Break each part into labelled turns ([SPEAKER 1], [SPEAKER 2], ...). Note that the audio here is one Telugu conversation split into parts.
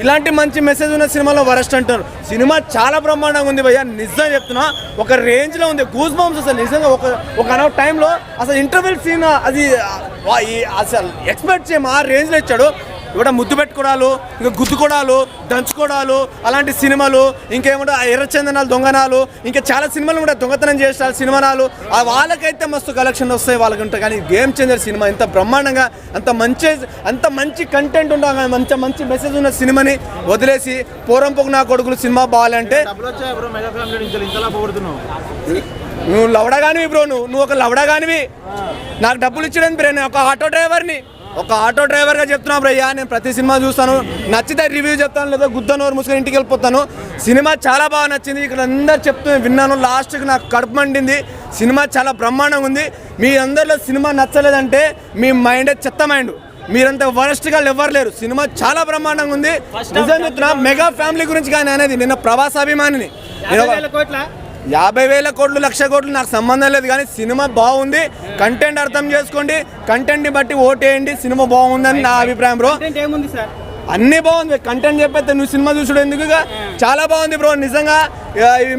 [SPEAKER 1] ఇలాంటి మంచి మెసేజ్ ఉన్న సినిమాలో వరస్ట్ అంటారు. సినిమా చాలా బ్రహ్మాండంగా ఉంది భయ్య నిజం చెప్తున్నా. ఒక రేంజ్లో ఉంది. గూస్ బాంబ్స్ అసలు నిజంగా ఒక ఒక అనౌట్ టైంలో అసలు ఇంటర్వెల్ సీన్ అది అసలు ఎక్స్పెక్ట్ చేయము. ఆ రేంజ్లో ఇచ్చాడు. ఇక్కడ ముద్దు పెట్టుకోవడాలు ఇంకా గుద్దుకోవడాలు దంచుకోవడాలు అలాంటి సినిమాలు ఇంకేమంటే ఎర్రచందనాలు దొంగనాలు ఇంకా చాలా సినిమాలు కూడా దొంగతనం చేస్తారు సినిమాలు ఆ వాళ్ళకైతే మస్తు కలెక్షన్ వస్తాయి వాళ్ళకి ఉంటాయి కానీ గేమ్ చేంజర్ సినిమా ఇంత బ్రహ్మాండంగా అంత మంచి అంత మంచి కంటెంట్ ఉండగా మంచి మంచి మెసేజ్ ఉన్న సినిమాని వదిలేసి పోరం పొగు నా కొడుకులు సినిమా బాగాలంటే నువ్వు లవడగానివి బ్రో నువ్వు నువ్వు ఒక లవడగానివి. నాకు డబ్బులు ఇచ్చడానికి బ్రో నేను ఒక ఆటో డ్రైవర్ని. ఒక ఆటో డ్రైవర్గా చెప్తున్నా బ్రయ్యా నేను ప్రతి సినిమా చూస్తాను. నచ్చితే రివ్యూ చెప్తాను లేదా గుద్దనోరు మూసుకొని ఇంటికి వెళ్ళిపోతాను. సినిమా చాలా బాగా నచ్చింది. ఇక్కడ అందరు చెప్తూ విన్నాను. లాస్ట్కి నాకు కడుపు మండింది. సినిమా చాలా బ్రహ్మాండంగా ఉంది. మీ అందరిలో సినిమా నచ్చలేదంటే మీ మైండ్ చెత్త మైండ్. మీరంత వరస్ట్గా ఎవరు లేరు. సినిమా చాలా బ్రహ్మాండంగా ఉంది. నిజం చెప్తున్నా మెగా ఫ్యామిలీ గురించి కానీ అనేది నిన్న ప్రవాస అభిమానిని. నేను ఒక- యాభై వేల కోట్లు లక్ష కోట్లు నాకు సంబంధం లేదు కానీ సినిమా బాగుంది కంటెంట్ అర్థం చేసుకోండి కంటెంట్ని బట్టి ఓటేయండి సినిమా బాగుందని నా అభిప్రాయం బ్రో
[SPEAKER 2] ఏముంది సార్
[SPEAKER 1] అన్ని బాగుంది కంటెంట్ చెప్పేస్తే నువ్వు సినిమా చూసుడు ఎందుకు? చాలా బాగుంది బ్రో నిజంగా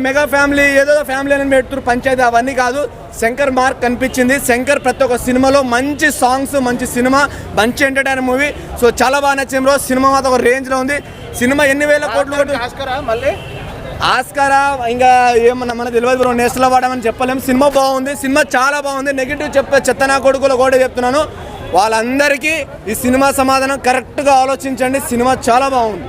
[SPEAKER 1] మెగా ఫ్యామిలీ ఏదో ఫ్యామిలీ అని పెడుతున్నారు పంచాయతీ అవన్నీ కాదు శంకర్ మార్క్ కనిపించింది శంకర్ ప్రతి ఒక్క సినిమాలో మంచి సాంగ్స్ మంచి సినిమా మంచి ఎంటర్టైనర్ మూవీ సో చాలా బాగా నచ్చింది బ్రో సినిమా మాత్రం ఒక రేంజ్లో ఉంది సినిమా ఎన్ని వేల కోట్లు
[SPEAKER 3] మళ్ళీ
[SPEAKER 1] ఆస్కారా ఇంకా ఏమన్నా మనకు తెలియదు బ్రో నేషనల్ అవార్డు అని చెప్పలేము సినిమా బాగుంది సినిమా చాలా బాగుంది. నెగిటివ్ చెప్పే చెత్త నా కొడుకులు కూడా చెప్తున్నాను. వాళ్ళందరికీ ఈ సినిమా సమాధానం కరెక్ట్గా ఆలోచించండి. సినిమా చాలా బాగుంది.